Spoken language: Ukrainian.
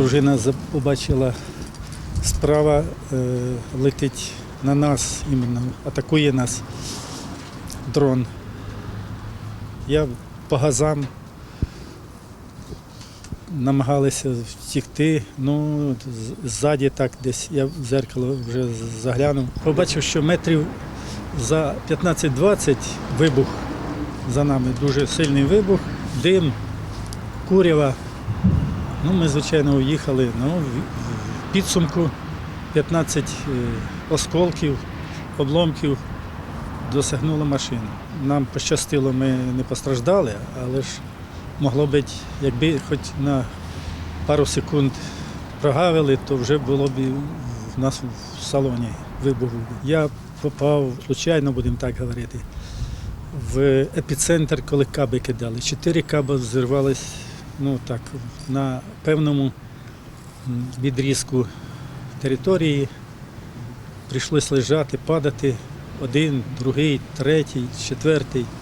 дружина побачила, справа е, летить на нас, іменно атакує нас дрон. Я по газам намагалися втікти. Ну, ззаді так десь я в зеркало вже заглянув. Побачив, що метрів за 15-20 вибух за нами, дуже сильний вибух, дим, курява. Ну, ми, звичайно, уїхали. Ну, в підсумку 15 е, осколків, обломків досягнула машина. Нам пощастило, ми не постраждали, але ж могло бути, якби хоч на пару секунд прогавили, то вже було б в нас в салоні вибух. Я попав, случайно будемо так говорити, в епіцентр, коли каби кидали. Чотири каби взірвались ну, так, на певному відрізку території. Прийшлось лежати, падати. Один, другий, третій, четвертий.